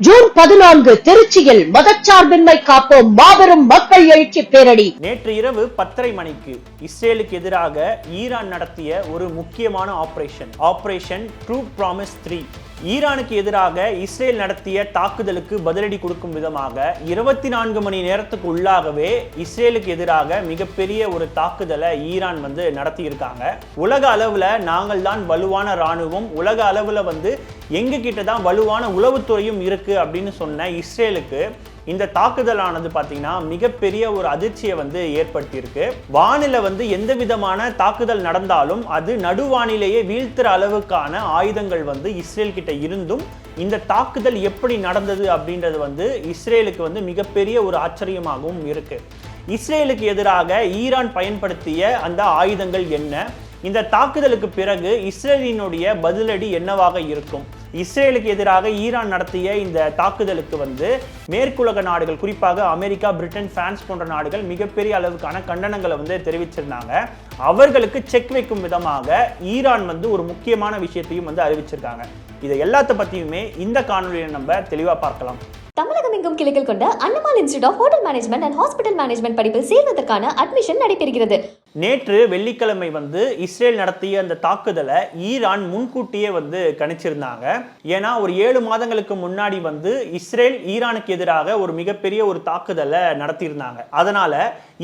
June பதினான்கு திருச்சியில் மதச்சார்பின்மை காப்போம் மாபெரும் மக்கள் எழுச்சி பேரணி நேற்று இரவு பத்தரை மணிக்கு இஸ்ரேலுக்கு எதிராக ஈரான் நடத்திய ஒரு முக்கியமான operation operation true promise three ஈரானுக்கு எதிராக இஸ்ரேல் நடத்திய தாக்குதலுக்கு பதிலடி கொடுக்கும் விதமாக இருபத்தி நான்கு மணி நேரத்துக்கு உள்ளாகவே இஸ்ரேலுக்கு எதிராக மிகப்பெரிய ஒரு தாக்குதலை ஈரான் வந்து நடத்தியிருக்காங்க. உலக அளவில் நாங்கள் தான் வலுவான ராணுவம் உலக அளவில் வந்து எங்ககிட்ட தான் வலுவான உளவுத்துறையும் இருக்குது அப்படின்னு சொன்ன இஸ்ரேலுக்கு இந்த தாக்குதலானது பார்த்தீங்கன்னா மிகப்பெரிய ஒரு அதிர்ச்சியை வந்து ஏற்படுத்தியிருக்கு. வானில வந்து எந்த விதமான தாக்குதல் நடந்தாலும் அது நடுவானிலேயே வீழ்த்துற அளவுக்கான ஆயுதங்கள் வந்து இஸ்ரேல் கிட்ட இருந்தும் இந்த தாக்குதல் எப்படி நடந்தது அப்படின்றது வந்து இஸ்ரேலுக்கு வந்து மிகப்பெரிய ஒரு ஆச்சரியமாகவும் இருக்கு. இஸ்ரேலுக்கு எதிராக ஈரான் பயன்படுத்திய அந்த ஆயுதங்கள் என்ன? இந்த தாக்குதலுக்கு பிறகு இஸ்ரேலினுடைய பதிலடி என்னவாக இருக்கும்? இஸ்ரேலுக்கு எதிராக ஈரான் நடத்திய இந்த தாக்குதலுக்கு வந்து மேற்குலக நாடுகள் குறிப்பாக அமெரிக்கா பிரிட்டன் பிரான்ஸ் போன்ற நாடுகள் மிகப்பெரிய அளவுக்கான கண்டனங்களை வந்து தெரிவிச்சிருந்தாங்க. அவர்களுக்கு செக் வைக்கும் விதமாக ஈரான் வந்து ஒரு முக்கியமான விஷயத்தையும் வந்து அறிவிச்சிருக்காங்க. இதை எல்லாத்த பத்தியுமே இந்த காணொலியை நம்ம தெளிவா பார்க்கலாம். தமிழகம் எங்கும் கிளைகள் கொண்ட அன்னமால் institute of hotel management and hospital management படிப்பில் சேர்வதற்கான அட்மிஷன் நடைபெறுகிறது. நேற்று வெள்ளிக்கிழமை வந்து இஸ்ரேல் நடத்திய அந்த தாக்குதலை ஈரான் முன்கூட்டியே வந்து கணிச்சிருந்தாங்க. ஏன்னா ஒரு ஏழு மாதங்களுக்கு முன்னாடி வந்து இஸ்ரேல் ஈரானுக்கு எதிராக ஒரு மிகப்பெரிய ஒரு தாக்குதலை நடத்தியிருந்தாங்க. அதனால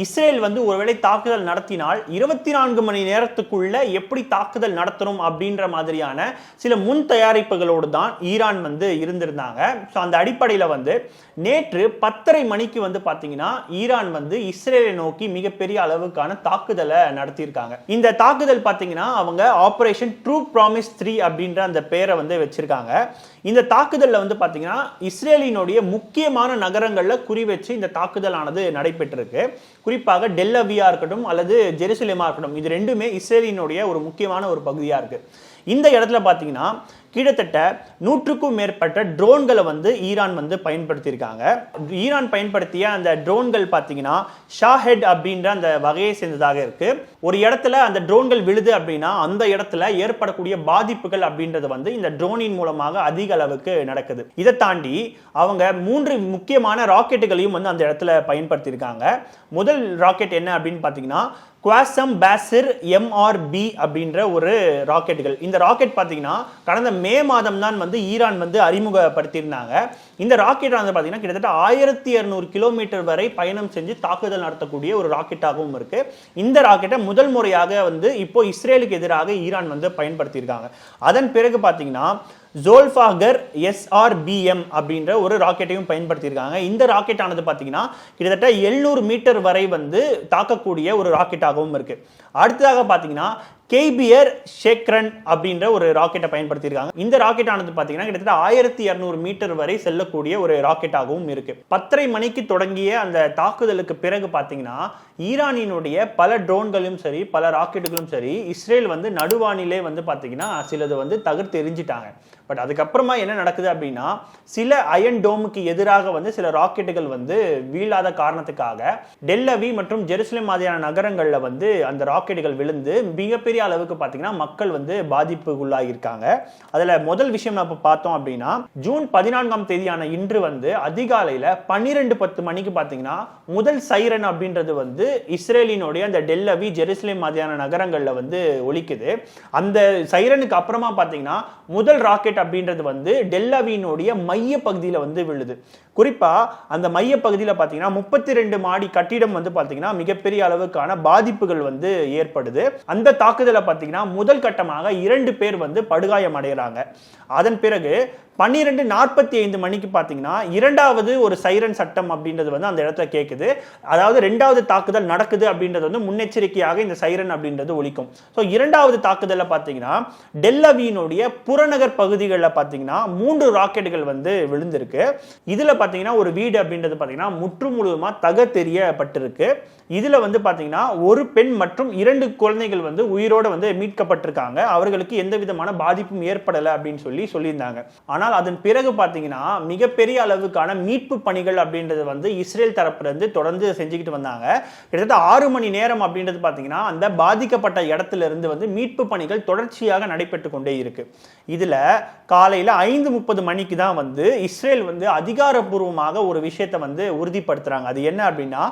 இஸ்ரேல் வந்து ஒருவேளை தாக்குதல் நடத்தினால் இருபத்தி நான்கு மணி நேரத்துக்குள்ள எப்படி தாக்குதல் நடத்தணும் அப்படின்ற மாதிரியான சில முன் தயாரிப்புகளோடு தான் ஈரான் வந்து இருந்திருந்தாங்க. ஸோ அந்த அடிப்படையில் வந்து நேற்று பத்தரை மணிக்கு வந்து பார்த்தீங்கன்னா ஈரான் வந்து இஸ்ரேலை நோக்கி மிகப்பெரிய அளவுக்கான தாக்குதல் நடத்தியிருக்காங்க. இந்த தாக்குதல் பார்த்தீங்கன்னா அவங்க ஆப்ரேஷன் ட்ரூ ப்ராமிஸ் த்ரீ அப்படின்ற அந்த பேரை வந்து வச்சிருக்காங்க. இந்த தாக்குதலில் வந்து பார்த்தீங்கன்னா இஸ்ரேலினுடைய முக்கியமான நகரங்களில் குறி வச்சு இந்த தாக்குதலானது நடைபெற்றிருக்கு. குறிப்பாக டெல்லவியா இருக்கட்டும் அல்லது ஜெருசலேமா இருக்கட்டும் இது ரெண்டுமே இஸ்ரேலினுடைய ஒரு முக்கியமான ஒரு பகுதியாக இருக்கு. இந்த இடத்துல பார்த்தீங்கன்னா கிட்டத்தட்ட நூற்றுக்கும் மேற்பட்ட ட்ரோன்களை வந்து ஈரான் வந்து பயன்படுத்தியிருக்காங்க. ஈரான் பயன்படுத்திய அந்த ட்ரோன்கள் பார்த்தீங்கன்னா ஷாஹெட் அப்படின்ற அந்த வகையை சேர்ந்ததாக இருக்கு. ஒரு இடத்துல அந்த ட்ரோன்கள் விழுது அப்படின்னா அந்த இடத்துல ஏற்படக்கூடிய பாதிப்புகள் அப்படின்றது வந்து இந்த ட்ரோனின் மூலமாக அதிக அளவுக்கு நடக்குது. இதை தாண்டி அவங்க மூன்று முக்கியமான ராக்கெட்டுகளையும் வந்து அந்த இடத்துல பயன்படுத்தியிருக்காங்க. முதல் ராக்கெட் என்ன அப்படின்னு பார்த்தீங்கன்னா குவாசம் பேசிர் எம்ஆர்பி அப்படின்ற ஒரு ராக்கெட்டுகள். இந்த ராக்கெட் பார்த்தீங்கன்னா கடந்த மே மாதம் தான் வந்து ஈரான் வந்து அறிமுகப்படுத்தியிருந்தாங்க. இந்த ராக்கெட் வந்து பார்த்தீங்கன்னா கிட்டத்தட்ட ஆயிரத்தி இரநூறு கிலோமீட்டர் வரை பயணம் செஞ்சு தாக்குதல் நடத்தக்கூடிய ஒரு ராக்கெட்டாகவும் இருக்கு. இந்த ராக்கெட்டை முதல் முறையாக வந்து இப்போ இஸ்ரேலுக்கு எதிராக ஈரான் வந்து பயன்படுத்தியிருக்காங்க. அதன் பிறகு பார்த்தீங்கன்னா ஜோல்ஃபாகர் எஸ்ஆர்பிஎம் அப்படின்ற ஒரு ராக்கெட்டையும் பயன்படுத்தியிருக்காங்க. இந்த ராக்கெட் ஆனது பார்த்தீங்கன்னா கிட்டத்தட்ட எழுநூறு மீட்டர் வரை வந்து தாக்கக்கூடிய ஒரு ராக்கெட்டாகவும் இருக்குது அடுத்ததாக பார்த்தீங்கன்னா கெய்பியர் ஷேக்ரன் அப்படின்ற ஒரு ராக்கெட்டை பயன்படுத்தியிருக்காங்க. இந்த ராக்கெட் ஆனது பார்த்தீங்கன்னா கிட்டத்தட்ட ஆயிரத்தி இரநூறு மீட்டர் வரை செல்லக்கூடிய ஒரு ராக்கெட்டாகவும் இருக்கு. பத்தரை மணிக்கு தொடங்கிய அந்த தாக்குதலுக்கு பிறகு பார்த்தீங்கன்னா ஈரானினுடைய பல ட்ரோன்களும் சரி பல ராக்கெட்டுகளும் சரி இஸ்ரேல் வந்து நடுவானிலே வந்து பார்த்தீங்கன்னா சிலது வந்து தகர்த்து எரிஞ்சிட்டாங்க பட் அதுக்கப்புறமா என்ன நடக்குது அப்படின்னா சில அயன் டோமுக்கு எதிராக வந்து சில ராக்கெட்டுகள் வந்து வீழாத காரணத்துக்காக டெல்லவி மற்றும் ஜெருசலேம் மாதிரியான நகரங்களில் வந்து அந்த ராக்கெட்டுகள் விழுந்து மிகப்பெரிய அளவுக்கு பார்த்தீங்கன்னா மக்கள் வந்து பாதிப்புக்குள்ளாகியிருக்காங்க. அதில் முதல் விஷயம் நம்ம பார்த்தோம் அப்படின்னா ஜூன் பதினான்காம் தேதியான இன்று வந்து அதிகாலையில் பன்னிரெண்டு பத்து மணிக்கு பார்த்தீங்கன்னா முதல் சைரன் அப்படின்றது வந்து இஸ்ரேலினுடைய அந்த டெல்லவி ஜெருசலேம் மாதிரியான நகரங்களில் வந்து ஒழிக்குது அந்த சைரனுக்கு அப்புறமா பார்த்தீங்கன்னா முதல் ராக்கெட் அப்படின்றது வந்து டெல்லாவினுடைய மைய பகுதியில் வந்து விழுது. குறிப்பா அந்த மைய பகுதியில் பார்த்தீங்கன்னா முப்பத்தி ரெண்டு மாடி கட்டிடம் வந்து பார்த்தீங்கன்னா மிகப்பெரிய அளவுக்கான பாதிப்புகள் வந்து ஏற்படுது. அந்த தாக்குதலை பார்த்தீங்கன்னா முதல் கட்டமாக இரண்டு பேர் வந்து படுகாயம் அடைகிறாங்க அதன் பிறகு பன்னிரெண்டு நாற்பத்தி ஐந்து மணிக்கு பார்த்தீங்கன்னா இரண்டாவது ஒரு சைரன் சட்டம் அப்படின்றது வந்து அந்த இடத்துல கேட்குது அதாவது ரெண்டாவது தாக்குதல் நடக்குது அப்படின்றது வந்து முன்னெச்சரிக்கையாக இந்த சைரன் அப்படின்றது ஒழிக்கும் ஸோ இரண்டாவது தாக்குதலில் பார்த்தீங்கன்னா டெல்லவியினுடைய புறநகர் பகுதிகளில் பார்த்தீங்கன்னா மூன்று ராக்கெட்டுகள் வந்து விழுந்திருக்கு. இதில் பார்த்தீங்கன்னா ஒரு வீடு அப்படின்றது பார்த்தீங்கன்னா முற்று முழுவதுமாக தகத்தெறியப்பட்டிருக்கு இதில் வந்து பார்த்தீங்கன்னா ஒரு பெண் மற்றும் இரண்டு குழந்தைகள் வந்து உயிரோடு வந்து மீட்கப்பட்டிருக்காங்க. அவர்களுக்கு எந்த விதமான பாதிப்பும் ஏற்படலை அப்படின்னு சொல்லி சொல்லியிருந்தாங்க. ஆனால் அதன் பிறகு பார்த்தீங்கன்னா மிகப்பெரிய அளவுக்கான மீட்பு பணிகள் அப்படின்றது வந்து இஸ்ரேல் தரப்புலேருந்து தொடர்ந்து செஞ்சுக்கிட்டு வந்தாங்க. கிட்டத்தட்ட ஆறு மணி நேரம் அப்படின்றது பார்த்தீங்கன்னா அந்த பாதிக்கப்பட்ட இடத்துல இருந்து வந்து மீட்பு பணிகள் தொடர்ச்சியாக நடைபெற்று கொண்டே இருக்கு. இதில் காலையில் ஐந்து முப்பது மணிக்கு தான் வந்து இஸ்ரேல் வந்து அதிகாரப்பூர்வமாக ஒரு விஷயத்தை வந்து உறுதிப்படுத்துகிறாங்க அது என்ன அப்படின்னா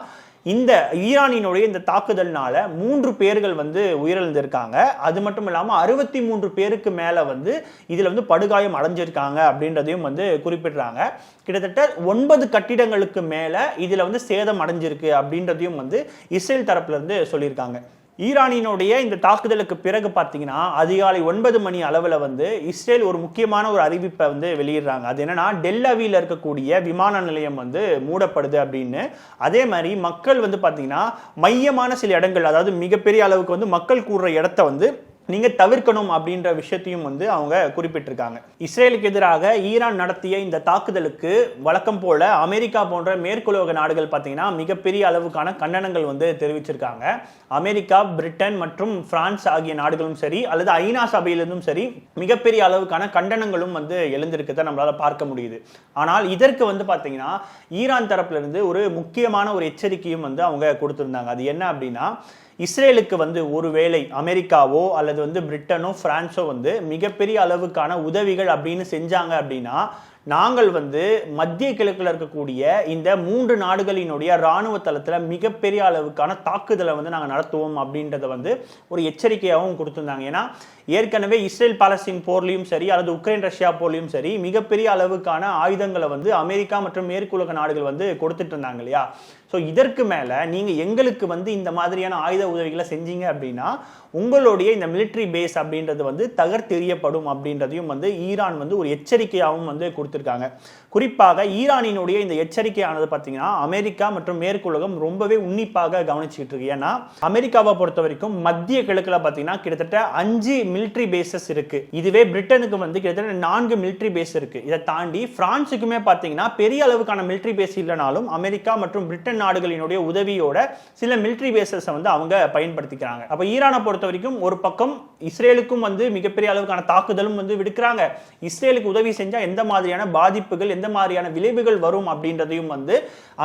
இந்த ஈரானினுடைய இந்த தாக்குதல்னால மூன்று பேர்கள் வந்து உயிரிழந்திருக்காங்க. அது மட்டும் இல்லாமல் அறுபத்தி மூன்று பேருக்கு மேலே வந்து இதில் வந்து படுகாயம் அடைஞ்சிருக்காங்க அப்படின்றதையும் வந்து குறிப்பிடுறாங்க. கிட்டத்தட்ட ஒன்பது கட்டிடங்களுக்கு மேலே இதில் வந்து சேதம் அடைஞ்சிருக்கு அப்படின்றதையும் வந்து இஸ்ரேல் தரப்புலேருந்து சொல்லியிருக்காங்க. ஈரானினுடைய இந்த தாக்குதலுக்கு பிறகு பார்த்தீங்கன்னா அதிகாலை ஒன்பது மணி அளவில் வந்து இஸ்ரேல் ஒரு முக்கியமான ஒரு அறிவிப்பை வந்து வெளியிடுறாங்க. அது என்னன்னா டெல்லவியில் இருக்கக்கூடிய விமான நிலையம் வந்து மூடப்படுது அப்படின்னு. அதே மாதிரி மக்கள் வந்து பார்த்தீங்கன்னா மையமான சில இடங்கள் அதாவது மிகப்பெரிய அளவுக்கு வந்து மக்கள் கூடுற இடத்த வந்து நீங்க தவிர்க்கணும் அப்படின்ற விஷயத்தையும் வந்து அவங்க குறிப்பிட்டிருக்காங்க. இஸ்ரேலுக்கு எதிராக ஈரான் நடத்திய இந்த தாக்குதலுக்கு வழக்கம் போல அமெரிக்கா போன்ற மேற்குலோக நாடுகள் பார்த்தீங்கன்னா மிகப்பெரிய அளவுக்கான கண்டனங்கள் வந்து தெரிவிச்சிருக்காங்க. அமெரிக்கா பிரிட்டன் மற்றும் பிரான்ஸ் ஆகிய நாடுகளும் சரி அல்லது ஐநா சபையிலிருந்தும் சரி மிகப்பெரிய அளவுக்கான கண்டனங்களும் வந்து எழுந்திருக்கதை நம்மளால பார்க்க முடியுது. ஆனால் இதற்கு வந்து பார்த்தீங்கன்னா ஈரான் தரப்புல இருந்து ஒரு முக்கியமான ஒரு எச்சரிக்கையும் வந்து அவங்க கொடுத்திருந்தாங்க. அது என்ன அப்படின்னா இஸ்ரேலுக்கு வந்து ஒருவேளை அமெரிக்காவோ அல்லது வந்து பிரிட்டனோ பிரான்ஸோ வந்து மிகப்பெரிய அளவுக்கான உதவிகள் அப்படின்னு செஞ்சாங்க அப்படின்னா நாங்கள் வந்து மத்திய கிழக்கில் இருக்கக்கூடிய இந்த மூன்று நாடுகளினுடைய இராணுவ தளத்தில் மிகப்பெரிய அளவுக்கான தாக்குதலை வந்து நாங்கள் நடத்துவோம் அப்படின்றத வந்து ஒரு எச்சரிக்கையாகவும் கொடுத்துருந்தாங்க. ஏன்னா ஏற்கனவே இஸ்ரேல் பாலஸ்தீன் போர்லையும் சரி அல்லது உக்ரைன் ரஷ்யா போர்லையும் சரி மிகப்பெரிய அளவுக்கான ஆயுதங்களை வந்து அமெரிக்கா மற்றும் மேற்குலக நாடுகள் வந்து கொடுத்துட்டு இருந்தாங்க இல்லையா? ஸோ இதற்கு மேலே நீங்கள் எங்களுக்கு வந்து இந்த மாதிரியான ஆயுத உதவிகளை செஞ்சீங்க அப்படின்னா உங்களுடைய இந்த மிலிட்ரி பேஸ் அப்படின்றது வந்து தகர்த்தெறியப்படும் அப்படின்றதையும் வந்து ஈரான் வந்து ஒரு எச்சரிக்கையாகவும் வந்து கொடுத்துருக்காங்க. குறிப்பாக ஈரானினுடைய இந்த எச்சரிக்கையானது பார்த்தீங்கன்னா அமெரிக்கா மற்றும் மேற்குலகம் ரொம்பவே உன்னிப்பாக கவனிச்சுக்கிட்டு இருக்கு. ஏன்னா அமெரிக்காவை பொறுத்த வரைக்கும் மத்திய கிழக்கில் பார்த்தீங்கன்னா கிட்டத்தட்ட அஞ்சு மிலிட்ரி பேசஸ் இருக்கு. இதுவே பிரிட்டனுக்கு வந்து கிட்டத்தட்ட நான்கு மிலிட்ரி பேஸ் இருக்கு. இதை தாண்டி பிரான்ஸுக்குமே பார்த்தீங்கன்னா பெரிய அளவுக்கான மிலிட்ரி பேஸ் இல்லைனாலும் அமெரிக்கா மற்றும் பிரிட்டன் நாடுகளினுடைய உதவியோட சில மிலிட்ரி பேசஸை வந்து அவங்க பயன்படுத்திக்கிறாங்க. அப்போ ஈரானை பொறுத்த வரைக்கும் ஒரு பக்கம் இஸ்ரேலுக்கும் வந்து மிகப்பெரிய அளவுக்கான தாக்குதலும் வந்து விடுக்கிறாங்க. இஸ்ரேலுக்கு உதவி செஞ்சால் எந்த மாதிரியான பாதிப்புகள் எந்த மாதிரியான விளைவுகள் வரும் அப்படின்றதையும் வந்து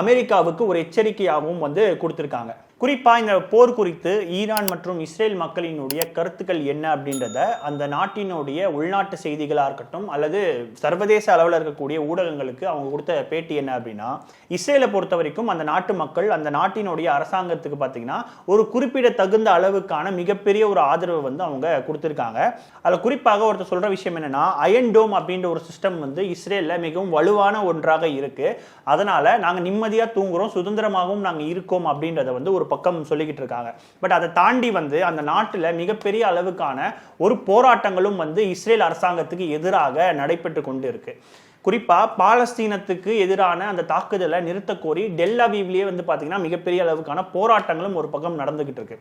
அமெரிக்காவுக்கு ஒரு எச்சரிக்கையாகவும் வந்து கொடுத்துருக்காங்க. குறிப்பாக இந்த போர் குறித்து ஈரான் மற்றும் இஸ்ரேல் மக்களினுடைய கருத்துக்கள் என்ன அப்படின்றத அந்த நாட்டினுடைய உள்நாட்டு செய்திகளாக இருக்கட்டும் அல்லது சர்வதேச அளவில் இருக்கக்கூடிய ஊடகங்களுக்கு அவங்க கொடுத்த பேட்டி என்ன அப்படின்னா இஸ்ரேலை பொறுத்த வரைக்கும் அந்த நாட்டு மக்கள் அந்த நாட்டினுடைய அரசாங்கத்துக்கு பார்த்தீங்கன்னா ஒரு குறிப்பிட தகுந்த அளவுக்கான மிகப்பெரிய ஒரு ஆதரவு வந்து அவங்க கொடுத்துருக்காங்க. அதில் குறிப்பாக ஒருத்தர் சொல்கிற விஷயம் என்னென்னா அயன் டோம் அப்படின்ற ஒரு சிஸ்டம் வந்து இஸ்ரேலில் மிகவும் வலுவான ஒன்றாக இருக்கு. அதனால் நாங்கள் நிம்மதியாக தூங்குறோம் சுதந்திரமாகவும் நாங்கள் இருக்கோம் அப்படின்றத வந்து ஒரு பக்கம் சொல்லிக்கிட்டு இருக்காங்க. பட் அதை தாண்டி வந்து அந்த நாட்டில் மிகப்பெரிய அளவுக்கான ஒரு போராட்டங்களும் வந்து இஸ்ரேல் அரசாங்கத்துக்கு எதிராக நடைபெற்று கொண்டு இருக்கு குறிப்பாக பாலஸ்தீனத்துக்கு எதிரான அந்த தாக்குதலை நிறுத்த கோரி டெல் அவீவ்லயே வந்து பார்த்தீங்கன்னா மிகப்பெரிய அளவுக்கான போராட்டங்களும் ஒரு பக்கம் நடந்துகிட்டு இருக்கு.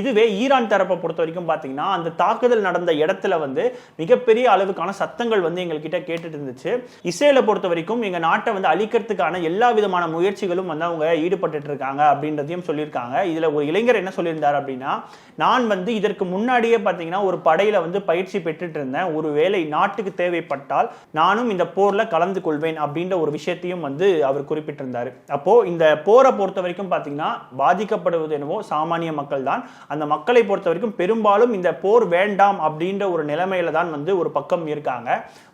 இதுவே ஈரான் தரப்பை பொறுத்த வரைக்கும் பார்த்தீங்கன்னா அந்த தாக்குதல் நடந்த இடத்துல வந்து மிகப்பெரிய அளவுக்கான சத்தங்கள் வந்து எங்ககிட்ட கேட்டுட்டு இருந்துச்சு. இஸ்ரேலை பொறுத்த வரைக்கும் எங்கள் நாட்டை வந்து அழிக்கிறதுக்கான எல்லா விதமான முயற்சிகளும் வந்து அவங்க ஈடுபட்டு இருக்காங்க அப்படின்றதையும் சொல்லியிருக்காங்க. இதில் ஒரு இளைஞர் என்ன சொல்லியிருந்தார் அப்படின்னா நான் வந்து இதற்கு முன்னாடியே பார்த்தீங்கன்னா ஒரு படையில் வந்து பயிற்சி பெற்றுட்டு இருந்தேன். ஒருவேளை நாட்டுக்கு தேவைப்பட்டால் நானும் இந்த போரில் கலந்து கொள்வேன் அப்படின்ற ஒரு விஷயத்தையும் வந்து அவர் குறிப்பிட்டிருந்தாரு. அப்போ இந்த போரை பொறுத்த வரைக்கும் பார்த்தீங்கன்னா பாதிக்கப்படுவது என்னவோ சாமானிய மக்கள் தான் அந்த மக்களை பொறுத்த வரைக்கும் பெரும்பாலும் இந்த போர் வேண்டாம் அப்படின்ற ஒரு நிலைமையில தான் வந்து ஒரு பக்கம் இருக்காங்க.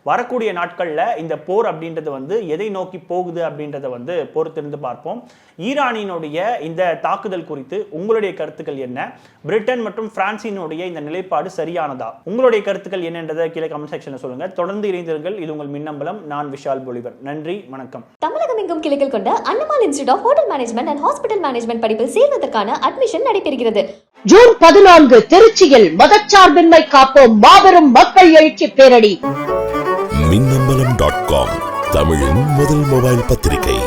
வரக்கூடிய நாட்களில் இந்த போர் அப்படின்றது வந்து எதை நோக்கி போகுது அப்படின்றத வந்து பொறுத்திருந்து பார்ப்போம். ஈரானினுடைய இந்த தாக்குதல் குறித்து உங்களுடைய கருத்துக்கள் என்ன? பிரிட்டன் மற்றும் பிரான்சினுடைய இந்த நிலைப்பாடு சரியானதா? உங்களுடைய கருத்துக்கள் என்னன்றதை கீழே கமெண்ட் செக்ஷனில் சொல்லுங்கள் தொடர்ந்து இணைந்திருங்கள். இது உங்கள் மின்னம்பலம். நான் நான் விஷால் பொலிவர். நன்றி வணக்கம். தமிழகம் எங்கும் கிளைகள் கொண்ட அண்ணமால் institute of hotel management and hospital management படிப்பில் சேர்வதற்கான அட்மிஷன் நடைபெறுகிறது. ஜூன் பதினான்கு திருச்சியில் மதச்சார்பின்மை காப்போம் மாபெரும் மக்கள் எழுச்சி பேரணி மின்னம்பலம் டாட் காம் தமிழின் முதல் மொபைல் பத்திரிகை.